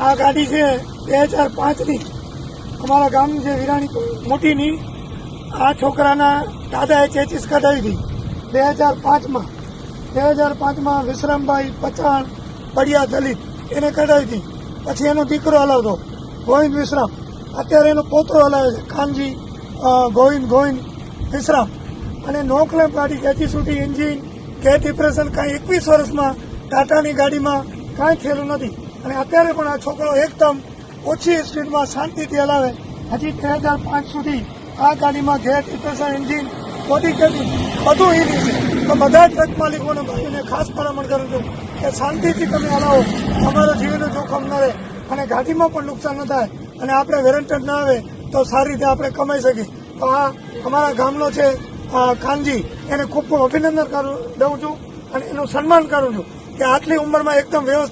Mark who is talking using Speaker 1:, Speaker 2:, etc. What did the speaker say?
Speaker 1: આ ગાડી છે બે હજાર પાંચની. અમારા ગામની જે વિરાણી મોટીની, આ છોકરાના દાદાએ ચેચીસ કઢાવી હતી બે હજાર પાંચમાં. બે હજાર પાંચમાં વિશ્રામભાઈ પચાણ પડિયા દલિત, એને કઢાવી હતી પછી એનો દીકરો હલાવતો, ગોવિંદ વિશ્રામ. અત્યારે એનો પોતરો હલાવે છે, ખાનજી ગોવિંદ ગોવિંદ વિશ્રામ. અને નો ક્લેમ ગાડી ગેજી સુધી એન્જિન ગેર ડિપ્રેશન, કાંઈ એકવીસ વર્ષમાં ટાટાની ગાડીમાં કાંઈ થયેલું નથી. અને અત્યારે પણ આ છોકરો એકદમ ઓછી સ્પીડમાં શાંતિથી હલાવે. હજી બે હજાર પાંચ સુધી આ ગાડીમાં gear depression engine body cabin બધું ઈઝી છે તો બધા ટ્રક માલિકોને ભાઈને ખાસ ભલામણ કરું છું કે શાંતિથી તમે હલાવો. તમારા જીવનનું જોખમ ન રહે અને ગાડીમાં પણ નુકસાન ન થાય અને આપણે વેરંટેડ ના આવે તો સારી રીતે આપણે કમાઈ શકીએ. તો આ અમારા ગામનો છે ખાનજી, એને ખૂબ અભિનંદન કરું, દઉં છું અને એનું સન્માન કરું છું કે આટલી ઉંમરમાં એકદમ વ્યવસ્થિત